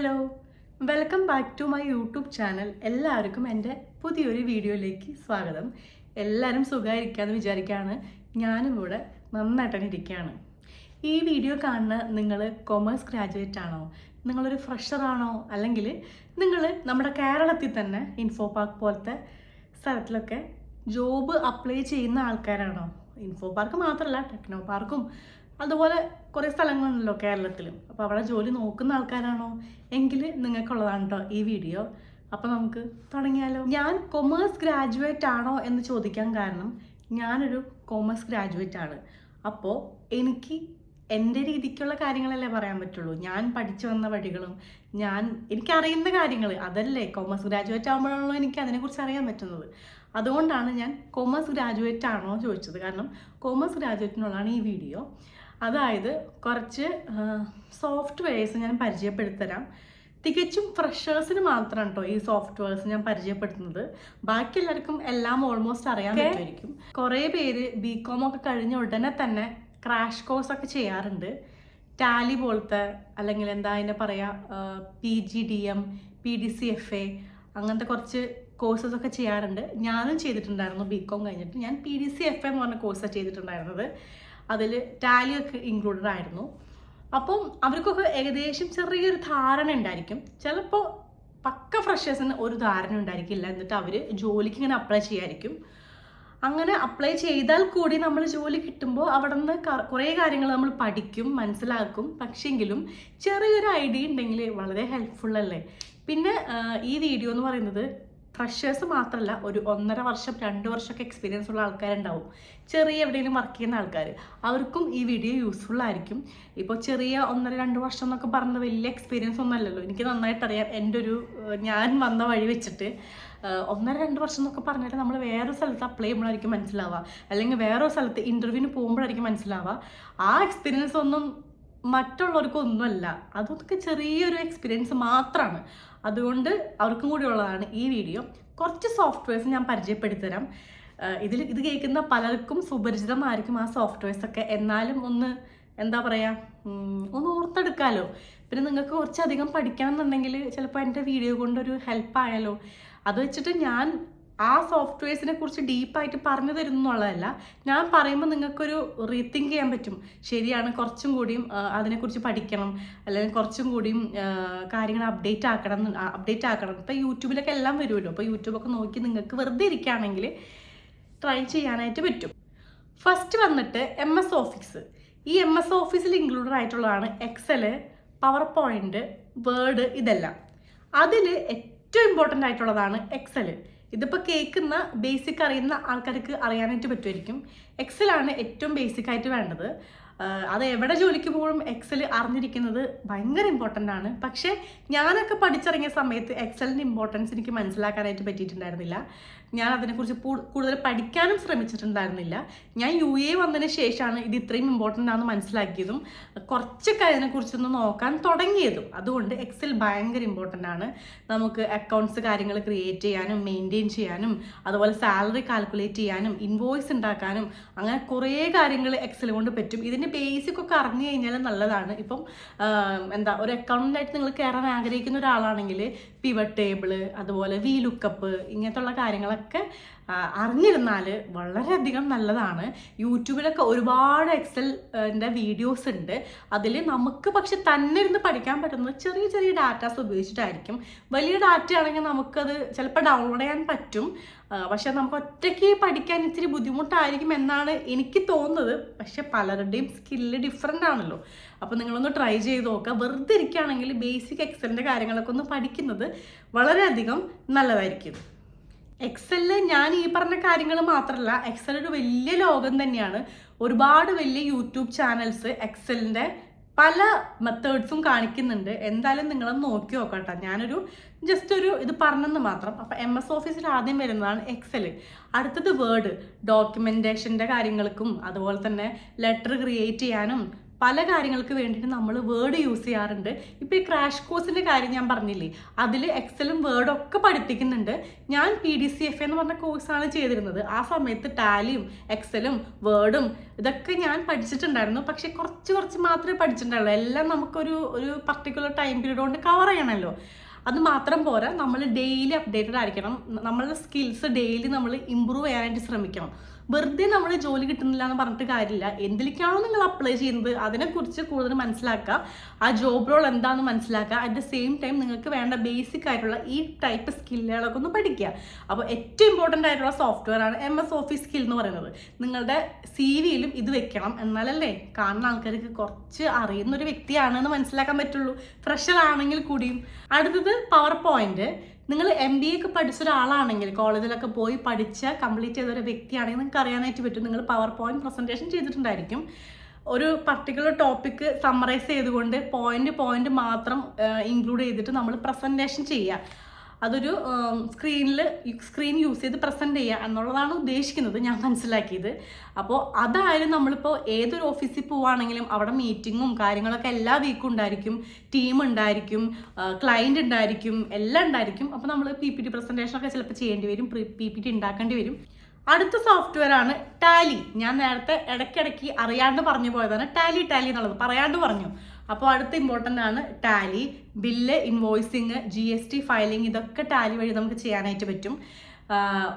Hello. Welcome back to my YouTube channel. എല്ലാവർക്കും എന്റെ പുതിയൊരു വീഡിയോയിലേക്ക് സ്വാഗതം. എല്ലാവരും സുഖമായിരിക്കാമെന്ന് വിചാരിക്കുകയാണ്. ഞാനും ഇവിടെ നന്നായിട്ട് തന്നെ ഇരിക്കുകയാണ്. ഈ വീഡിയോ കാണുന്ന നിങ്ങൾ കൊമേഴ്സ് ഗ്രാജുവേറ്റ് ആണോ? നിങ്ങളൊരു ഫ്രഷർ ആണോ? അല്ലെങ്കിൽ നിങ്ങൾ നമ്മുടെ കേരളത്തിൽ തന്നെ ഇൻഫോ പാർക്ക് പോലത്തെ സ്ഥലത്തിലൊക്കെ ജോബ് അപ്ലൈ ചെയ്യുന്ന ആൾക്കാരാണോ? ഇൻഫോ പാർക്ക് മാത്രമല്ല ടെക്നോ പാർക്കും അതുപോലെ കുറേ സ്ഥലങ്ങളുണ്ടല്ലോ കേരളത്തിലും അപ്പോൾ അവിടെ ജോലി നോക്കുന്ന ആൾക്കാരാണോ? എങ്കിൽ നിങ്ങൾക്കുള്ളതാണ് കേട്ടോ ഈ വീഡിയോ. അപ്പോൾ നമുക്ക് തുടങ്ങിയാലോ. ഞാൻ കൊമേഴ്സ് ഗ്രാജുവേറ്റ് ആണോ എന്ന് ചോദിക്കാൻ കാരണം ഞാനൊരു കൊമേഴ്സ് ഗ്രാജുവേറ്റ് ആണ്. അപ്പോൾ എനിക്ക് എന്റെ രീതിക്കുള്ള കാര്യങ്ങളല്ലേ പറയാൻ പറ്റുള്ളൂ. ഞാൻ പഠിച്ചു വന്ന വഴികളും ഞാൻ എനിക്കറിയുന്ന കാര്യങ്ങൾ അതല്ലേ കോമേഴ്സ് ഗ്രാജുവേറ്റ് ആകുമ്പോഴാണല്ലോ എനിക്ക് അതിനെക്കുറിച്ച് അറിയാൻ പറ്റുന്നത്. അതുകൊണ്ടാണ് ഞാൻ കോമേഴ്സ് ഗ്രാജുവേറ്റ് ആണോ ചോദിച്ചത്. കാരണം കോമേഴ്സ് ഗ്രാജുവേറ്റിനുള്ളതാണ് ഈ വീഡിയോ. അതായത് കുറച്ച് സോഫ്റ്റ്വെയർസ് ഞാൻ പരിചയപ്പെടുത്തരാം. തികച്ചും ഫ്രഷേഴ്സിന് മാത്രമാണ് കേട്ടോ ഈ സോഫ്റ്റ്വെയർസ് ഞാൻ പരിചയപ്പെടുത്തുന്നത്. ബാക്കി എല്ലാവർക്കും എല്ലാം ഓൾമോസ്റ്റ് അറിയാൻ പറ്റുമായിരിക്കും. കുറേ പേര് ബി കോം ഒക്കെ കഴിഞ്ഞ ഉടനെ തന്നെ ക്രാഷ് കോഴ്സ് ഒക്കെ ചെയ്യാറുണ്ട്. ടാലി പോലത്തെ അല്ലെങ്കിൽ എന്താ അതിനെ പറയുക P G D M P D C F A അങ്ങനത്തെ കുറച്ച് കോഴ്സസ് ഒക്കെ ചെയ്യാറുണ്ട്. ഞാനും ചെയ്തിട്ടുണ്ടായിരുന്നു ബി കോം കഴിഞ്ഞിട്ട്. ഞാൻ പി ഡി സി എഫ് എന്ന് പറഞ്ഞ കോഴ്സാണ് ചെയ്തിട്ടുണ്ടായിരുന്നത്. അതിൽ ടാലിയൊക്കെ ഇൻക്ലൂഡഡ് ആയിരുന്നു. അപ്പം അവർക്കൊക്കെ ഏകദേശം ചെറിയൊരു ധാരണ ഉണ്ടായിരിക്കും. ചിലപ്പോൾ പക്ക ഫ്രഷേഴ്സിന് ഒരു ധാരണ ഉണ്ടായിരിക്കില്ല. എന്നിട്ട് അവർ ജോലിക്ക് ഇങ്ങനെ അപ്ലൈ ചെയ്യായിരിക്കും. അങ്ങനെ അപ്ലൈ ചെയ്താൽ കൂടി നമ്മൾ ജോലി കിട്ടുമ്പോൾ അവിടെ നിന്ന് കുറേ കാര്യങ്ങൾ നമ്മൾ പഠിക്കും മനസ്സിലാക്കും. പക്ഷെങ്കിലും ചെറിയൊരു ഐഡിയ ഉണ്ടെങ്കിൽ വളരെ ഹെൽപ്ഫുൾ അല്ലേ? പിന്നെ ഈ വീഡിയോ എന്ന് പറയുന്നത് ഫ്രഷേഴ്സ് മാത്രമല്ല ഒരു ഒന്നര വർഷം രണ്ട് വർഷമൊക്കെ എക്സ്പീരിയൻസ് ഉള്ള ആൾക്കാരുണ്ടാവും. ചെറിയ എവിടെയെങ്കിലും വർക്ക് ചെയ്യുന്ന ആൾക്കാർ അവർക്കും ഈ വീഡിയോ യൂസ്ഫുൾ ആയിരിക്കും. ഇപ്പോൾ ചെറിയ ഒന്നര രണ്ട് വർഷം എന്നൊക്കെ പറഞ്ഞത് വലിയ എക്സ്പീരിയൻസ് ഒന്നും അല്ലല്ലോ. എനിക്ക് നന്നായിട്ട് അറിയാം എന്റെ ഒരു ഞാൻ വന്ന വഴി വെച്ചിട്ട് ഒന്നര രണ്ട് വർഷം എന്നൊക്കെ പറഞ്ഞാൽ നമ്മൾ വേറൊരു സ്ഥലത്ത് അപ്ലൈ ചെയ്യുമ്പോഴായിരിക്കും മനസ്സിലാവുക. അല്ലെങ്കിൽ വേറൊരു സ്ഥലത്ത് ഇന്റർവ്യൂവിന് പോകുമ്പോഴായിരിക്കും മനസ്സിലാവുക. ആ എക്സ്പീരിയൻസ് ഒന്നും മറ്റുള്ളവർക്കൊന്നുമല്ല. അതൊക്കെ ചെറിയൊരു എക്സ്പീരിയൻസ് മാത്രമാണ് അതുകൊണ്ട് അവർക്കും കൂടി ഉള്ളതാണ് ഈ വീഡിയോ. കുറച്ച് സോഫ്റ്റ്വെയർസ് ഞാൻ പരിചയപ്പെടുത്തരാം. ഇതിൽ ഇത് കേൾക്കുന്ന പലർക്കും സുപരിചിതമായിരിക്കും ആ സോഫ്റ്റ്വെയർസ് ഒക്കെ. എന്നാലും ഒന്ന് എന്താ പറയുക ഒന്ന് ഓർത്തെടുക്കാമല്ലോ പിന്നെ നിങ്ങൾക്ക് കുറച്ചധികം പഠിക്കണം എന്നുണ്ടെങ്കിൽ ചിലപ്പോൾ എന്റെ വീഡിയോ കൊണ്ടൊരു ഹെൽപ്പ് ആയാലോ. അത് വെച്ചിട്ട് ഞാൻ ആ സോഫ്റ്റ്വെയർസിനെ കുറിച്ച് ഡീപ്പായിട്ട് പറഞ്ഞു തരുന്നു എന്നുള്ളതല്ല. ഞാൻ പറയുമ്പോൾ നിങ്ങൾക്കൊരു റീത്തിങ്ക് ചെയ്യാൻ പറ്റും. ശരിയാണ് കുറച്ചും കൂടിയും അതിനെക്കുറിച്ച് പഠിക്കണം. അല്ലെങ്കിൽ കുറച്ചും കൂടിയും കാര്യങ്ങൾ അപ്ഡേറ്റ് ആക്കണം അപ്ഡേറ്റ് ആക്കണം. ഇപ്പോൾ യൂട്യൂബിലൊക്കെ എല്ലാം വരുമല്ലോ. അപ്പോൾ യൂട്യൂബൊക്കെ നോക്കി നിങ്ങൾക്ക് വെറുതെ ഇരിക്കുകയാണെങ്കിൽ ട്രൈ ചെയ്യാനായിട്ട് പറ്റും. ഫസ്റ്റ് വന്നിട്ട് എം എസ് ഓഫീസ് ഈ എം എസ് ഓഫീസിൽ ഇൻക്ലൂഡഡ് ആയിട്ടുള്ളതാണ് എക്സൽ പവർ പോയിന്റ് വേർഡ് ഇതെല്ലാം. അതിൽ ഏറ്റവും ഇമ്പോർട്ടന്റ് ആയിട്ടുള്ളതാണ് എക്സൽ ഇതിപ്പോൾ കേൾക്കുന്ന ബേസിക് അറിയുന്ന ആൾക്കാർക്ക് അറിയാനായിട്ട് പറ്റുമായിരിക്കും. എക്സലാണ് ഏറ്റവും ബേസിക് ആയിട്ട് വേണ്ടത്. അത് എവിടെ ജോലിക്ക് പോകും എക്സൽ അറിഞ്ഞിരിക്കുന്നത് ഭയങ്കര ഇമ്പോർട്ടന്റ് ആണ്. പക്ഷേ ഞാനൊക്കെ പഠിച്ചിറങ്ങിയ സമയത്ത് എക്സലിന്റെ ഇമ്പോർട്ടൻസ് എനിക്ക് മനസ്സിലാക്കാനായിട്ട് പറ്റിയിട്ടുണ്ടായിരുന്നില്ല. ഞാൻ അതിനെക്കുറിച്ച് കൂടുതൽ പഠിക്കാനും ശ്രമിച്ചിട്ടുണ്ടായിരുന്നില്ല. ഞാൻ യു എ വന്നതിന് ശേഷമാണ് ഇത് ഇത്രയും ഇമ്പോർട്ടന്റ് ആണെന്ന് മനസ്സിലാക്കിയതും കുറച്ചൊക്കെ അതിനെക്കുറിച്ചൊന്ന് നോക്കാൻ തുടങ്ങിയതും. അതുകൊണ്ട് എക്സൽ ഭയങ്കര ഇമ്പോർട്ടന്റ് ആണ്. നമുക്ക് അക്കൗണ്ട്സ് കാര്യങ്ങൾ ക്രിയേറ്റ് ചെയ്യാനും മെയിന്റെയിൻ ചെയ്യാനും അതുപോലെ സാലറി കാൽക്കുലേറ്റ് ചെയ്യാനും ഇൻവോയ്സ് ഉണ്ടാക്കാനും അങ്ങനെ കുറേ കാര്യങ്ങൾ എക്സൽ കൊണ്ട് പറ്റും. ഇതിന്റെ ബേസിക് ഒക്കെ അറിഞ്ഞു കഴിഞ്ഞാൽ നല്ലതാണ്. ഇപ്പം എന്താ ഒരു അക്കൗണ്ടന്റായിട്ട് നിങ്ങൾ കയറാൻ ആഗ്രഹിക്കുന്ന ഒരാളാണെങ്കിൽ പിവ ടേബിൾ അതുപോലെ വി ലുക്കപ്പ് ഇങ്ങനത്തെ ഉള്ള കാര്യങ്ങളൊക്കെ അറിഞ്ഞിരുന്നാൽ വളരെയധികം നല്ലതാണ്. യൂട്യൂബിലൊക്കെ ഒരുപാട് എക്സലിന്റെ വീഡിയോസ് ഉണ്ട്. അതിൽ നമുക്ക് പക്ഷെ തന്നെ ഇരുന്ന് പഠിക്കാൻ പറ്റുന്നത് ചെറിയ ചെറിയ ഡാറ്റാസ് ഉപയോഗിച്ചിട്ടായിരിക്കും. വലിയ ഡാറ്റ ആണെങ്കിൽ നമുക്കത് ചിലപ്പോൾ ഡൗൺലോഡ് ചെയ്യാൻ പറ്റും. പക്ഷെ നമുക്ക് ഒറ്റയ്ക്ക് പഠിക്കാൻ ഇത്തിരി ബുദ്ധിമുട്ടായിരിക്കും എന്നാണ് എനിക്ക് തോന്നുന്നത്. പക്ഷെ പലരുടെയും സ്കില്ല് ഡിഫറെന്റ് ആണല്ലോ. അപ്പോൾ നിങ്ങളൊന്ന് ട്രൈ ചെയ്ത് നോക്കുക. വെറുതെ ഇരിക്കുകയാണെങ്കിൽ ബേസിക് എക്സലിന്റെ കാര്യങ്ങളൊക്കെ ഒന്ന് പഠിക്കുന്നത് വളരെയധികം നല്ലതായിരിക്കും. എക്സലിൽ ഞാൻ ഈ പറഞ്ഞ കാര്യങ്ങൾ മാത്രമല്ല എക്സൽ ഒരു വലിയ ലോകം തന്നെയാണ്. ഒരുപാട് വലിയ യൂട്യൂബ് ചാനൽസ് എക്സലിന്റെ പല മെത്തേഡ്സും കാണിക്കുന്നുണ്ട്. എന്തായാലും നിങ്ങളൊന്ന് നോക്കി നോക്കട്ടെ. ഞാനൊരു ജസ്റ്റ് ഒരു ഇത് പറഞ്ഞെന്ന് മാത്രം. അപ്പം എം എസ് ഓഫീസിൽ ആദ്യം വരുന്നതാണ് എക്സൽ അടുത്തത് വേർഡ് ഡോക്യുമെന്റേഷന്റെ കാര്യങ്ങൾക്കും അതുപോലെ തന്നെ ലെറ്റർ ക്രിയേറ്റ് ചെയ്യാനും പല കാര്യങ്ങൾക്ക് വേണ്ടിയിട്ട് നമ്മൾ വേർഡ് യൂസ് ചെയ്യാറുണ്ട്. ഇപ്പോൾ ഈ ക്രാഷ് കോഴ്സിന്റെ കാര്യം ഞാൻ പറഞ്ഞില്ലേ? അതിൽ എക്സലും വേർഡും ഒക്കെ പഠിപ്പിക്കുന്നുണ്ട്. ഞാൻ പി ഡി സി എഫ് എന്ന് പറഞ്ഞ കോഴ്സാണ് ചെയ്തിരുന്നത്. ആ സമയത്ത് ടാലിയും എക്സലും വേർഡും ഇതൊക്കെ ഞാൻ പഠിച്ചിട്ടുണ്ടായിരുന്നു. പക്ഷേ കുറച്ച് കുറച്ച് മാത്രമേ പഠിച്ചിട്ടുണ്ടായുള്ളൂ. എല്ലാം നമുക്കൊരു ഒരു പർട്ടിക്കുലർ ടൈം പീരീഡ് കൊണ്ട് കവർ ചെയ്യണമല്ലോ. അത് മാത്രം പോരാ നമ്മൾ ഡെയിലി അപ്ഡേറ്റഡ് ആയിരിക്കണം. നമ്മളുടെ സ്കിൽസ് ഡെയിലി നമ്മൾ ഇമ്പ്രൂവ് ചെയ്യാനായിട്ട് ശ്രമിക്കണം. വെറുതെ നമ്മൾ ജോലി കിട്ടുന്നില്ല എന്ന് പറഞ്ഞിട്ട് കാര്യമില്ല. എന്തിലേക്കാണോ നിങ്ങൾ അപ്ലൈ ചെയ്യുന്നത്? അതിനെക്കുറിച്ച് കൂടുതൽ മനസ്സിലാക്കുക. ആ ജോബ് റോൾ എന്താണെന്ന് മനസ്സിലാക്കുക. അറ്റ് ദ സെയിം ടൈം നിങ്ങൾക്ക് വേണ്ട ബേസിക് ആയിട്ടുള്ള ഈ ടൈപ്പ് സ്കില്ലുകളൊക്കെ ഒന്ന് പഠിക്കുക. അപ്പോൾ ഏറ്റവും ഇമ്പോർട്ടന്റ് ആയിട്ടുള്ള സോഫ്റ്റ്വെയർ ആണ് എം എസ് ഓഫീസ് സ്കിൽ എന്ന് പറയുന്നത്. നിങ്ങളുടെ സി വിയിലും ഇത് വെക്കണം എന്നാലല്ലേ കാണുന്ന ആൾക്കാർക്ക് കുറച്ച് അറിയുന്ന ഒരു വ്യക്തിയാണെന്ന് മനസ്സിലാക്കാൻ പറ്റുള്ളൂ. ഫ്രഷർ ആണെങ്കിൽ കൂടിയും. അടുത്തത് പവർ പോയിന്റ് നിങ്ങൾ എം ബി എ ഒക്കെ പഠിച്ച ഒരാളാണെങ്കിൽ കോളേജിലൊക്കെ പോയി പഠിച്ച കംപ്ലീറ്റ് ചെയ്ത ഒരു വ്യക്തിയാണെങ്കിൽ നിങ്ങൾക്ക് അറിയാനായിട്ട് പറ്റും. നിങ്ങൾ പവർ പോയിന്റ് പ്രസന്റേഷൻ ചെയ്തിട്ടുണ്ടായിരിക്കും. ഒരു പർട്ടിക്കുലർ ടോപ്പിക്ക് സമ്മറൈസ് ചെയ്തുകൊണ്ട് പോയിന്റ് പോയിന്റ് മാത്രം ഇൻക്ലൂഡ് ചെയ്തിട്ട് നമ്മൾ പ്രസന്റേഷൻ ചെയ്യുക. അതൊരു സ്ക്രീനിൽ സ്ക്രീൻ യൂസ് ചെയ്ത് പ്രസന്റ് ചെയ്യുക എന്നുള്ളതാണ് ഉദ്ദേശിക്കുന്നത് ഞാൻ മനസ്സിലാക്കിയത്. അപ്പോൾ അതായാലും നമ്മളിപ്പോൾ ഏതൊരു ഓഫീസിൽ പോവുകയാണെങ്കിലും അവിടെ മീറ്റിങ്ങും കാര്യങ്ങളൊക്കെ എല്ലാ വീക്കും ഉണ്ടായിരിക്കും. ടീം ഉണ്ടായിരിക്കും ക്ലയന്റ് ഉണ്ടായിരിക്കും എല്ലാം ഉണ്ടായിരിക്കും. അപ്പോൾ നമ്മൾ പി പി ടി പ്രസന്റേഷനൊക്കെ ചിലപ്പോൾ ചെയ്യേണ്ടി വരും പി പി ടി ഉണ്ടാക്കേണ്ടി വരും. അടുത്ത സോഫ്റ്റ്വെയർ ആണ് ടാലി ഞാൻ നേരത്തെ ഇടയ്ക്കിടയ്ക്ക് അറിയാണ്ട് പറഞ്ഞു പോയതാണ് ടാലി ടാലി എന്നുള്ളത്. പറയാണ്ട് പറഞ്ഞു. അപ്പോൾ അടുത്ത ഇമ്പോർട്ടന്റ് ആണ് Tally bill invoicing G S T filing ഇതൊക്കെ ടാലി വഴി നമുക്ക് ചെയ്യാനായിട്ട് പറ്റും.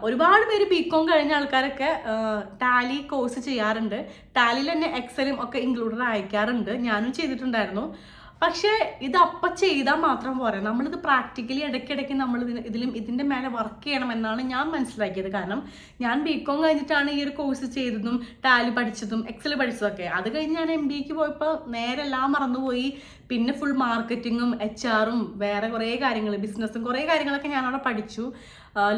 ഒരുപാട് പേര് ബി കോം കഴിഞ്ഞ ആൾക്കാരൊക്കെ ടാലി കോഴ്സ് ചെയ്യാറുണ്ട്. ടാലിയിൽ തന്നെ എക്സലും ഒക്കെ ഇൻക്ലൂഡഡ് അയക്കാറുണ്ട്. ഞാനും ചെയ്തിട്ടുണ്ടായിരുന്നു. പക്ഷേ ഇത് അപ്പം ചെയ്താൽ മാത്രം പോരാ. നമ്മളിത് പ്രാക്ടിക്കലി ഇടയ്ക്കിടയ്ക്ക് നമ്മൾ ഇതിലും ഇതിന്റെ മേലെ വർക്ക് ചെയ്യണം എന്നാണ് ഞാൻ മനസ്സിലാക്കിയത്. കാരണം ഞാൻ ബി കോം കഴിഞ്ഞിട്ടാണ് ഈ ഒരു കോഴ്സ് ചെയ്തതും ടാലി പഠിച്ചതും എക്സൽ പഠിച്ചതൊക്കെ അത് കഴിഞ്ഞ് ഞാൻ എം ബിക്ക് പോയപ്പോൾ നേരെ എല്ലാം മറന്നുപോയി. പിന്നെ ഫുൾ മാർക്കറ്റിങ്ങും എച്ച് ആറും വേറെ കുറേ കാര്യങ്ങൾ ബിസിനസ്സും കുറേ കാര്യങ്ങളൊക്കെ ഞാനവിടെ പഠിച്ചു.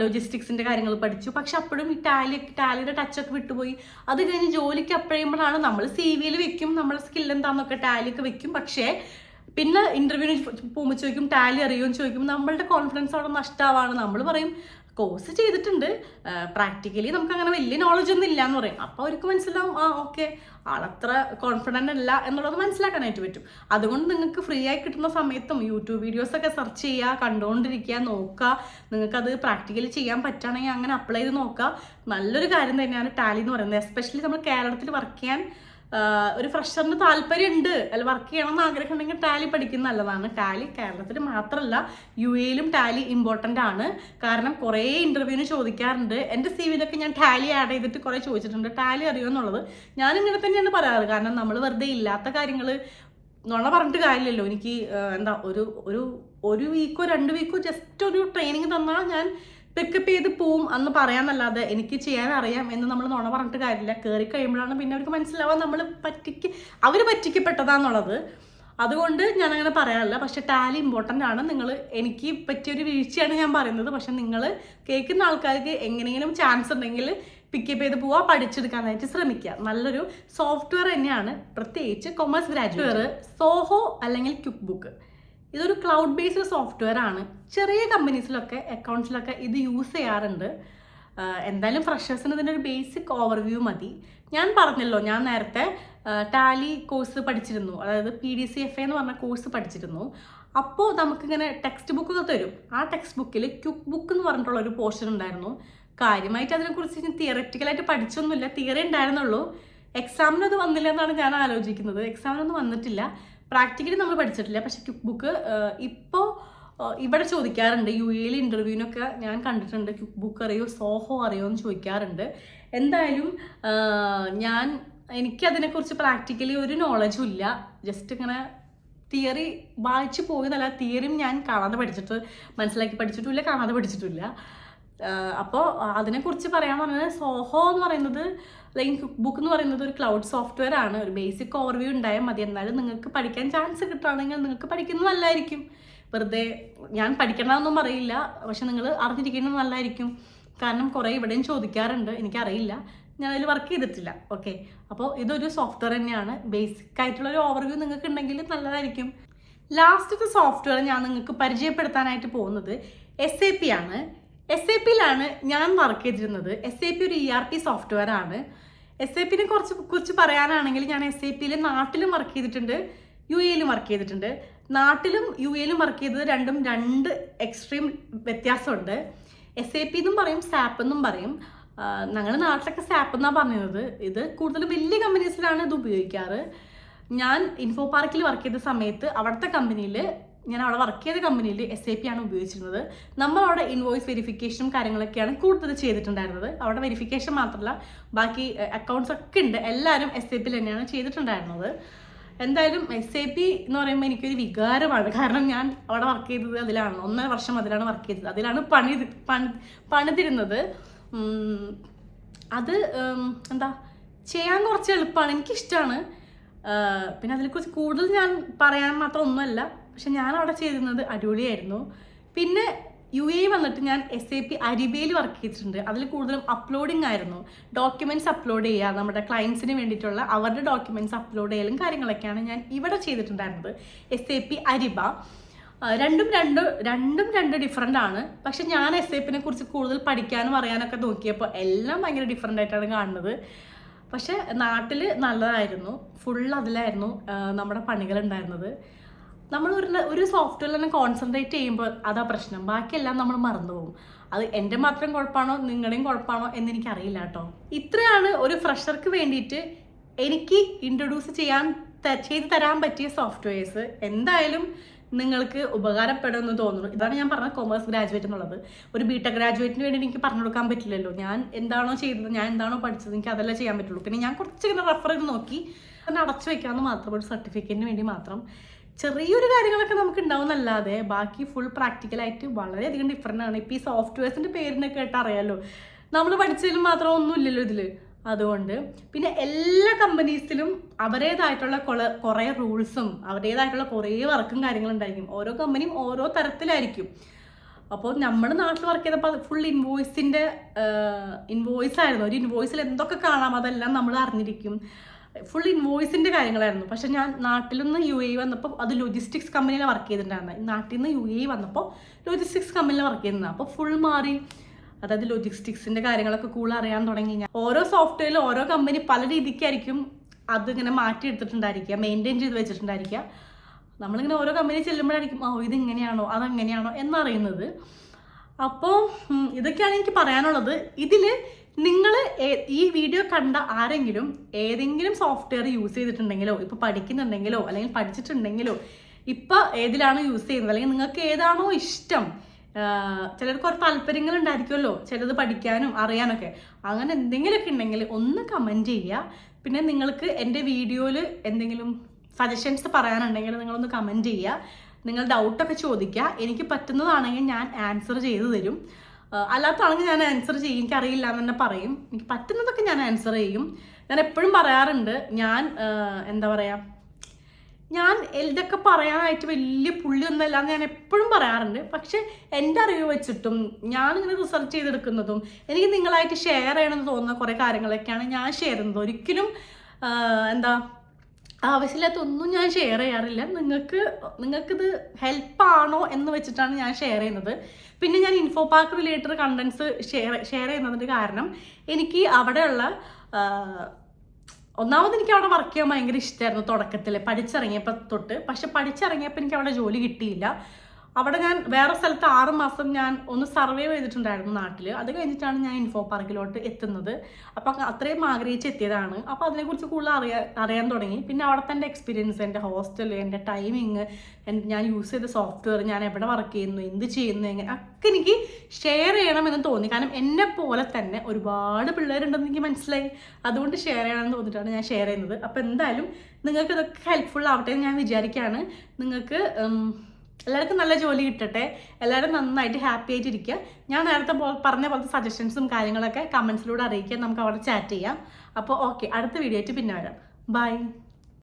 ലോജിസ്റ്റിക്സിന്റെ കാര്യങ്ങൾ പഠിച്ചു. പക്ഷെ അപ്പോഴും ഈ ടാലി ടാലിയുടെ ടച്ചൊക്കെ വിട്ടുപോയി. അത് കഴിഞ്ഞ് ജോലിക്ക് അപ്പോഴുമ്പോഴാണ് നമ്മൾ സി വിയിൽ വെക്കും. നമ്മുടെ സ്കിൽ എന്താണെന്നൊക്കെ ടാലിയൊക്കെ വെക്കും. പക്ഷേ പിന്നെ ഇന്റർവ്യൂവിന് പോകുമ്പോൾ ചോദിക്കും ടാലി അറിയുമെന്ന് ചോദിക്കും. നമ്മളുടെ കോൺഫിഡൻസ് അവിടെ നഷ്ടമാവാണ് നമ്മൾ പറയും കോഴ്സ് ചെയ്തിട്ടുണ്ട്. പ്രാക്ടിക്കലി നമുക്ക് അങ്ങനെ വലിയ നോളജ് ഒന്നും ഇല്ല എന്ന് പറയും. അപ്പോൾ അവർക്ക് മനസ്സിലാവും ആ ഓക്കെ ആളത്ര കോൺഫിഡന്റ് അല്ല എന്നുള്ളത് മനസ്സിലാക്കാനായിട്ട് പറ്റും. അതുകൊണ്ട് നിങ്ങൾക്ക് ഫ്രീ ആയി കിട്ടുന്ന സമയത്തും യൂട്യൂബ് വീഡിയോസ് ഒക്കെ സെർച്ച് ചെയ്യുക കണ്ടുകൊണ്ടിരിക്കുക നോക്കുക. നിങ്ങൾക്കത് പ്രാക്ടിക്കലി ചെയ്യാൻ പറ്റുകയാണെങ്കിൽ അങ്ങനെ അപ്ലൈ ചെയ്ത് നോക്കുക. നല്ലൊരു കാര്യം തന്നെയാണ് ടാലി എന്ന് പറയുന്നത്. എസ്പെഷ്യലി നമ്മൾ കേരളത്തിൽ വർക്ക് ചെയ്യാൻ ഒരു ഫ്രഷറിന് താല്പര്യമുണ്ട് അല്ല വർക്ക് ചെയ്യണം എന്ന് ആഗ്രഹം ഉണ്ടെങ്കിൽ ടാലി പഠിക്കുന്ന നല്ലതാണ്. ടാലി കേരളത്തിൽ മാത്രമല്ല യു എയിലും ടാലി ഇമ്പോർട്ടന്റ് ആണ്. കാരണം കുറേ ഇന്റർവ്യൂവിന് ചോദിക്കാറുണ്ട്. എന്റെ സി വിയിലൊക്കെ ഞാൻ ടാലി ആഡ് ചെയ്തിട്ട് കുറേ ചോദിച്ചിട്ടുണ്ട്. ടാലി അറിയുമോ എന്നുള്ളത് ഞാൻ ഇങ്ങനെ തന്നെയാണ് പറയാറ്. കാരണം നമ്മൾ വെറുതെ ഇല്ലാത്ത കാര്യങ്ങൾ നുണ പറഞ്ഞിട്ട് കാര്യമില്ലല്ലോ. എനിക്ക് എന്താ ഒരു ഒരു ഒരു വീക്കോ രണ്ട് വീക്കോ ജസ്റ്റ് ഒരു ട്രെയിനിങ് തന്നാൽ ഞാൻ പിക്കപ്പ് ചെയ്ത് പോവും അന്ന് പറയാന്നല്ലാതെ എനിക്ക് ചെയ്യാൻ അറിയാം എന്ന് നമ്മൾ നുണ പറഞ്ഞിട്ട് കാര്യമില്ല. കയറി കഴിയുമ്പോഴാണ് പിന്നെ അവർക്ക് മനസ്സിലാവാൻ നമ്മൾ പറ്റിക്ക് അവർ പറ്റിക്കപ്പെട്ടതാന്നുള്ളത്. അതുകൊണ്ട് ഞാൻ അങ്ങനെ പറയാറില്ല. പക്ഷെ ടാലി ഇമ്പോർട്ടന്റ് ആണ്. നിങ്ങൾ എനിക്ക് പറ്റിയൊരു വീഴ്ചയാണ് ഞാൻ പറയുന്നത്. പക്ഷെ നിങ്ങൾ കേൾക്കുന്ന ആൾക്കാർക്ക് എങ്ങനെയെങ്കിലും ചാൻസ് ഉണ്ടെങ്കിൽ പിക്കപ്പ് ചെയ്ത് പോവുക പഠിച്ചെടുക്കാനായിട്ട് ശ്രമിക്കുക. നല്ലൊരു സോഫ്റ്റ്വെയർ തന്നെയാണ്. പ്രത്യേകിച്ച് കൊമേഴ്സ് ഗ്രാജുവേറ്റ് സോഹോ അല്ലെങ്കിൽ ക്യുക്ക് ബുക്ക് ഇതൊരു ക്ലൗഡ് ബേസ്ഡ് സോഫ്റ്റ്വെയർ ആണ്. ചെറിയ കമ്പനീസിലൊക്കെ അക്കൗണ്ട്സിലൊക്കെ ഇത് യൂസ് ചെയ്യാറുണ്ട്. എന്തായാലും ഫ്രഷേഴ്സിന് ഇതിന്റെ ഒരു ബേസിക് ഓവർവ്യൂ മതി. ഞാൻ പറഞ്ഞല്ലോ ഞാൻ നേരത്തെ ടാലി കോഴ്സ് പഠിച്ചിരുന്നു. അതായത് പി ഡി സി എഫ് എന്ന് പറഞ്ഞ കോഴ്സ് പഠിച്ചിരുന്നു. അപ്പോൾ നമുക്കിങ്ങനെ ടെക്സ്റ്റ് ബുക്കൊക്കെ തരും. ആ ടെക്സ്റ്റ് ബുക്കിൽ ക്യുക്ക് ബുക്ക് എന്ന് പറഞ്ഞിട്ടുള്ള ഒരു പോർഷൻ ഉണ്ടായിരുന്നു. കാര്യമായിട്ട് അതിനെക്കുറിച്ച് ഞാൻ തിയററ്റിക്കലായിട്ട് പഠിച്ചൊന്നുമില്ല. തിയറി ഉണ്ടായിരുന്നുള്ളൂ. എക്സാമിനത് വന്നില്ല എന്നാണ് ഞാൻ ആലോചിക്കുന്നത്. എക്സാമിനൊന്നും വന്നിട്ടില്ല. പ്രാക്ടിക്കലി നമ്മൾ പഠിച്ചിട്ടില്ല. പക്ഷെ ക്യുക്ക് ബുക്ക് ഇപ്പോൾ ഇവിടെ ചോദിക്കാറുണ്ട്. യു എയിൽ ഇന്റർവ്യൂവിനൊക്കെ ഞാൻ കണ്ടിട്ടുണ്ട്. ക്യുക്ക് ബുക്ക് അറിയോ സോഹോ അറിയോ എന്ന് ചോദിക്കാറുണ്ട്. എന്തായാലും ഞാൻ എനിക്കതിനെക്കുറിച്ച് പ്രാക്ടിക്കലി ഒരു നോളജും ഇല്ല. ജസ്റ്റ് ഇങ്ങനെ തിയറി വായിച്ചു പോയതല്ല. തിയറിയും ഞാൻ കാണാതെ പഠിച്ചിട്ട് മനസ്സിലാക്കി പഠിച്ചിട്ടില്ല കാണാതെ പഠിച്ചിട്ടില്ല അപ്പോൾ അതിനെക്കുറിച്ച് പറയാൻ പറഞ്ഞത് സോഹോ എന്ന് പറയുന്നത് കുക്ക് ബുക്ക് എന്ന് പറയുന്നത് ഒരു ക്ലൗഡ് സോഫ്റ്റ്വെയർ ആണ്. ഒരു ബേസിക് ഓവർവ്യൂ ഉണ്ടായാൽ മതി. എന്നാലും നിങ്ങൾക്ക് പഠിക്കാൻ ചാൻസ് കിട്ടുകയാണെങ്കിൽ നിങ്ങൾക്ക് പഠിക്കുന്നത് നല്ലതായിരിക്കും. വെറുതെ ഞാൻ പഠിക്കണമെന്നൊന്നും അറിയില്ല പക്ഷെ നിങ്ങൾ അറിഞ്ഞിരിക്കുന്നത് നല്ലതായിരിക്കും. കാരണം കുറേ ഇവിടെയും ചോദിക്കാറുണ്ട്. എനിക്കറിയില്ല. ഞാൻ അതിൽ വർക്ക് ചെയ്തിട്ടില്ല. ഓക്കെ അപ്പോൾ ഇതൊരു സോഫ്റ്റ്വെയർ തന്നെയാണ്. ബേസിക് ആയിട്ടുള്ള ഒരു ഓവർവ്യൂ നിങ്ങൾക്ക് ഉണ്ടെങ്കിൽ നല്ലതായിരിക്കും. ലാസ്റ്റത്തെ സോഫ്റ്റ്വെയർ ഞാൻ നിങ്ങൾക്ക് പരിചയപ്പെടുത്താനായിട്ട് പോകുന്നത് എസ് എ പി ആണ്. എസ് എ പിയിലാണ് ഞാൻ വർക്ക് ചെയ്തിരുന്നത്. എസ് എ പി ഒരു ഇ ആർ പി സോഫ്റ്റ്വെയർ ആണ്. എസ് ഐ പിനെ കുറച്ച് കുറിച്ച് പറയാനാണെങ്കിൽ ഞാൻ എസ് ഐ പിയിൽ നാട്ടിലും വർക്ക് ചെയ്തിട്ടുണ്ട് യു എയിലും വർക്ക് ചെയ്തിട്ടുണ്ട്. നാട്ടിലും യു എയിലും വർക്ക് ചെയ്തത് രണ്ടും രണ്ട് എക്സ്ട്രീം വ്യത്യാസമുണ്ട്. എസ് ഐ പി എന്നും പറയും സാപ്പ് എന്നും പറയും. ഞങ്ങൾ നാട്ടിലൊക്കെ സാപ്പ് എന്നാണ് പറഞ്ഞത് ഇത് കൂടുതൽ വലിയ കമ്പനീസിലാണ് ഇത് ഉപയോഗിക്കാറ്. ഞാൻ ഇൻഫോ പാർക്കിൽ വർക്ക് ചെയ്ത സമയത്ത് അവിടുത്തെ കമ്പനിയിൽ ഞാൻ അവിടെ വർക്ക് ചെയ്ത കമ്പനിയിൽ എസ് ഐ പി ആണ് ഉപയോഗിച്ചിരുന്നത്. നമ്മൾ അവിടെ ഇൻവോയ്സ് വെരിഫിക്കേഷനും കാര്യങ്ങളൊക്കെയാണ് കൂടുതൽ ചെയ്തിട്ടുണ്ടായിരുന്നത്. അവിടെ വെരിഫിക്കേഷൻ മാത്രമല്ല ബാക്കി അക്കൗണ്ട്സ് ഒക്കെ ഉണ്ട്. എല്ലാവരും എസ് ഐ പിയിൽ തന്നെയാണ് ചെയ്തിട്ടുണ്ടായിരുന്നത്. എന്തായാലും എസ് ഐ പി എന്ന് പറയുമ്പോൾ എനിക്കൊരു വികാരമാണ്. കാരണം ഞാൻ അവിടെ വർക്ക് ചെയ്തത് അതിലാണ്. ഒന്നര വർഷം അതിലാണ് വർക്ക് ചെയ്തത്. അതിലാണ് പണി പണി പണിതിരുന്നത്. അത് എന്താ ചെയ്യാൻ കുറച്ച് എളുപ്പമാണ് എനിക്കിഷ്ടമാണ് പിന്നെ അതിനെക്കുറിച്ച് കൂടുതൽ ഞാൻ പറയാൻ മാത്രം ഒന്നുമല്ല. പക്ഷെ ഞാൻ അവിടെ ചെയ്തിരുന്നത് അടിപൊളിയായിരുന്നു. പിന്നെ യു എ വന്നിട്ട് ഞാൻ എസ് എ പി അരിബയിൽ വർക്ക് ചെയ്തിട്ടുണ്ട്. അതിൽ കൂടുതലും അപ്ലോഡിംഗ് ആയിരുന്നു. ഡോക്യുമെന്റ്സ് അപ്ലോഡ് ചെയ്യുക നമ്മുടെ ക്ലയൻസിന് വേണ്ടിയിട്ടുള്ള അവരുടെ ഡോക്യുമെന്റ്സ് അപ്ലോഡ് ചെയ്യലും കാര്യങ്ങളൊക്കെയാണ് ഞാൻ ഇവിടെ ചെയ്തിട്ടുണ്ടായിരുന്നത്. S A P Ariba. രണ്ടും രണ്ട് രണ്ടും രണ്ട് ഡിഫറെന്റ് ആണ്. പക്ഷെ ഞാൻ എസ് എ പിനെ കുറിച്ച് കൂടുതൽ പഠിക്കാനും അറിയാനൊക്കെ നോക്കിയപ്പോൾ എല്ലാം ഭയങ്കര ഡിഫറെന്റ് ആയിട്ടാണ് കാണുന്നത്. പക്ഷെ നാട്ടിൽ നല്ലതായിരുന്നു. ഫുൾ അതിലായിരുന്നു നമ്മുടെ പണികൾ ഉണ്ടായിരുന്നത് നമ്മൾ ഒരു ഒരു സോഫ്റ്റ്വെയറിൽ തന്നെ കോൺസെൻട്രേറ്റ് ചെയ്യുമ്പോൾ അതാ പ്രശ്നം. ബാക്കിയെല്ലാം നമ്മൾ മറന്നുപോകും അത് എന്റെ മാത്രം കുഴപ്പമാണോ? നിങ്ങളുടെയും കുഴപ്പമാണോ എന്ന് എനിക്കറിയില്ല കേട്ടോ. ഇത്രയാണ് ഒരു ഫ്രഷർക്ക് വേണ്ടിയിട്ട് എനിക്ക് ഇൻട്രൊഡ്യൂസ് ചെയ്യാൻ ചെയ്ത് തരാൻ പറ്റിയ സോഫ്റ്റ്വെയർസ് എന്തായാലും നിങ്ങൾക്ക് ഉപകാരപ്പെടുമെന്ന് തോന്നുന്നു. ഇതാണ് ഞാൻ പറഞ്ഞ കോമേഴ്സ് ഗ്രാജുവേറ്റ് എന്നുള്ളത്. ഒരു ബിടെക് ഗ്രാജുവേറ്റിന് വേണ്ടി എനിക്ക് പറഞ്ഞു കൊടുക്കാൻ പറ്റില്ലല്ലോ. ഞാൻ എന്താണോ ചെയ്തത് ഞാൻ എന്താണോ പഠിച്ചത് എനിക്ക് അതല്ലേ ചെയ്യാൻ പറ്റുള്ളൂ. പിന്നെ ഞാൻ കുറച്ച് ഇങ്ങനെ റെഫർ ചെയ്ത് നോക്കി അതിനെ അടച്ചു വെക്കാമെന്ന് മാത്രം ഒരു സർട്ടിഫിക്കറ്റിന് വേണ്ടി മാത്രം. ചെറിയൊരു കാര്യങ്ങളൊക്കെ നമുക്ക് ഉണ്ടാവുന്നല്ലാതെ ബാക്കി ഫുൾ പ്രാക്ടിക്കലായിട്ട് വളരെയധികം ഡിഫറെന്റ് ആണ്. ഇപ്പോൾ ഈ സോഫ്റ്റ്വെയർസിന്റെ പേരിനൊക്കെ കേട്ട് അറിയാമല്ലോ നമ്മൾ പഠിച്ചതിലും മാത്രം ഒന്നുമില്ലല്ലോ ഇതിൽ അതുകൊണ്ട് പിന്നെ എല്ലാ കമ്പനീസിലും അവരേതായിട്ടുള്ള കൊള കുറേ റൂൾസും അവരുടേതായിട്ടുള്ള കുറേ വർക്കും കാര്യങ്ങളും ഉണ്ടായിരിക്കും ഓരോ കമ്പനിയും ഓരോ തരത്തിലായിരിക്കും. അപ്പോൾ നമ്മുടെ നാട്ടിൽ വർക്ക് ചെയ്തപ്പോൾ ഫുൾ ഇൻവോയ്സിന്റെ ഇൻവോയ്സ് ആയിരുന്നു. ഒരു ഇൻവോയ്സിൽ എന്തൊക്കെ കാണാം അതെല്ലാം നമ്മൾ അറിഞ്ഞിരിക്കും. ഫുൾ ഇൻവോയ്സിന്റെ കാര്യങ്ങളായിരുന്നു. പക്ഷെ ഞാൻ നാട്ടിൽ നിന്ന് യു എ വന്നപ്പോൾ അത് ലോജിസ്റ്റിക്സ് കമ്പനിയിൽ വർക്ക് ചെയ്തിട്ടുണ്ടായിരുന്നത്. നാട്ടിൽ നിന്ന് യു എ വന്നപ്പോൾ ലോജിസ്റ്റിക്സ് കമ്പനിയിൽ വർക്ക് ചെയ്തിരുന്നത്. അപ്പോൾ ഫുൾ മാറി. അതായത് ലോജിസ്റ്റിക്സിന്റെ കാര്യങ്ങളൊക്കെ കൂടുതൽ അറിയാൻ തുടങ്ങി. ഞാൻ ഓരോ സോഫ്റ്റ്വെയറിൽ ഓരോ കമ്പനി പല രീതിക്കായിരിക്കും അതിങ്ങനെ മാറ്റിയെടുത്തിട്ടുണ്ടായിരിക്കുക മെയിന്റെയിൻ ചെയ്ത് വെച്ചിട്ടുണ്ടായിരിക്കുക. നമ്മളിങ്ങനെ ഓരോ കമ്പനി ചെല്ലുമ്പോഴായിരിക്കും ഓ ഇത് ഇങ്ങനെയാണോ അതെങ്ങനെയാണോ എന്നറിയുന്നത്. അപ്പോൾ ഇതൊക്കെയാണ് എനിക്ക് പറയാനുള്ളത്. ഇതിൽ നിങ്ങൾ ഈ വീഡിയോ കണ്ട ആരെങ്കിലും ഏതെങ്കിലും സോഫ്റ്റ്വെയർ യൂസ് ചെയ്തിട്ടുണ്ടെങ്കിലോ ഇപ്പോൾ പഠിക്കുന്നുണ്ടെങ്കിലോ അല്ലെങ്കിൽ പഠിച്ചിട്ടുണ്ടെങ്കിലോ ഇപ്പോൾ ഏതിലാണ് യൂസ് ചെയ്യുന്നത്? അല്ലെങ്കിൽ നിങ്ങൾക്ക് ഏതാണോ ഇഷ്ടം? ചിലർക്ക് ഒരു താല്പര്യങ്ങൾ ഉണ്ടായിരിക്കുമല്ലോ ചിലത് പഠിക്കാനും അറിയാനൊക്കെ. അങ്ങനെ എന്തെങ്കിലുമൊക്കെ ഉണ്ടെങ്കിൽ ഒന്ന് കമന്റ് ചെയ്യുക. പിന്നെ നിങ്ങൾക്ക് എന്റെ വീഡിയോയിൽ എന്തെങ്കിലും സജഷൻസ് പറയാനുണ്ടെങ്കിൽ നിങ്ങളൊന്ന് കമന്റ് ചെയ്യുക. നിങ്ങൾ ഡൗട്ടൊക്കെ ചോദിക്കുക. എനിക്ക് പറ്റുന്നതാണെങ്കിൽ ഞാൻ ആൻസർ ചെയ്തു തരും. അല്ലാത്തതാണെങ്കിൽ ഞാൻ ആൻസർ ചെയ്യും. എനിക്കറിയില്ല എന്ന് തന്നെ പറയും. എനിക്ക് പറ്റുന്നതൊക്കെ ഞാൻ ആൻസർ ചെയ്യും. ഞാൻ എപ്പോഴും പറയാറുണ്ട് ഞാൻ എന്താ പറയുക ഞാൻ ഇതൊക്കെ പറയാനായിട്ട് വലിയ പുള്ളിയൊന്നുമല്ല എന്ന് ഞാൻ എപ്പോഴും പറയാറുണ്ട്. പക്ഷെ എന്റെ അറിവ് വെച്ചിട്ടും ഞാൻ ഞാനിങ്ങനെ റിസർച്ച് ചെയ്തെടുക്കുന്നതും എനിക്ക് നിങ്ങളായിട്ട് ഷെയർ ചെയ്യണമെന്ന് തോന്നുന്ന കുറേ കാര്യങ്ങളൊക്കെയാണ് ഞാൻ ഷെയർ ചെയ്യുന്നത്. ഒരിക്കലും എന്താ ആവശ്യമില്ലാത്ത ഒന്നും ഞാൻ ഷെയർ ചെയ്യാറില്ല. നിങ്ങൾക്ക് നിങ്ങൾക്കിത് ഹെൽപ്പാണോ എന്ന് വെച്ചിട്ടാണ് ഞാൻ ഷെയർ ചെയ്യുന്നത്. പിന്നെ ഞാൻ Infopark related contents share share ചെയ്യുന്നതിന്റെ കാരണം എനിക്ക് അവിടെയുള്ള ഒന്നാമത് എനിക്ക് അവിടെ വർക്ക് ചെയ്യാൻ ഭയങ്കര ഇഷ്ടമായിരുന്നു തുടക്കത്തിൽ പഠിച്ചിറങ്ങിയപ്പോൾ തൊട്ട്. പക്ഷെ പഠിച്ചിറങ്ങിയപ്പോൾ എനിക്ക് അവിടെ ജോലി കിട്ടിയില്ല. അവിടെ ഞാൻ വേറെ സ്ഥലത്ത് ആറ് മാസം ഞാൻ ഒന്ന് സർവേ ചെയ്തിട്ടുണ്ടായിരുന്നു നാട്ടിൽ അത് കഴിഞ്ഞിട്ടാണ് ഞാൻ ഇൻഫോ പാർക്കിലോട്ട് എത്തുന്നത്. അപ്പം അത്രയും ആഗ്രഹിച്ച് എത്തിയതാണ്. അപ്പോൾ അതിനെക്കുറിച്ച് കൂടുതൽ അറിയാൻ അറിയാൻ തുടങ്ങി. പിന്നെ അവിടെ തന്നെ എക്സ്പീരിയൻസ് എന്റെ ഹോസ്റ്റൽ എന്റെ ടൈമിങ് ഞാൻ യൂസ് ചെയ്ത സോഫ്റ്റ്വെയർ ഞാൻ എവിടെ വർക്ക് ചെയ്യുന്നു എന്ത് ചെയ്യുന്നു എങ്ങനെ ഒക്കെ എനിക്ക് ഷെയർ ചെയ്യണമെന്ന് തോന്നി. കാരണം എന്നെ പോലെ തന്നെ ഒരുപാട് പിള്ളേരുണ്ടെന്ന് എനിക്ക് മനസ്സിലായി. അതുകൊണ്ട് ഷെയർ ചെയ്യണമെന്ന് തോന്നിയിട്ടാണ് ഞാൻ ഷെയർ ചെയ്യുന്നത്. അപ്പോൾ എന്തായാലും നിങ്ങൾക്ക് ഇതൊക്കെ ഹെൽപ്ഫുൾ ആവട്ടെ എന്ന് ഞാൻ വിചാരിക്കുകയാണ് നിങ്ങൾക്ക് എല്ലാവർക്കും നല്ല ജോലി കിട്ടട്ടെ. എല്ലാവരും നന്നായിട്ട് ഹാപ്പി ആയിട്ട് ഇരിക്കുക ഞാൻ നേരത്തെ പറഞ്ഞ പോലത്തെ സജഷൻസും കാര്യങ്ങളൊക്കെ കമൻസിലൂടെ അറിയിക്കാൻ നമുക്ക് അവിടെ ചാറ്റ് ചെയ്യാം. അപ്പോൾ ഓക്കെ അടുത്ത വീഡിയോ ആയിട്ട് പിന്നെ വരാം. ബൈ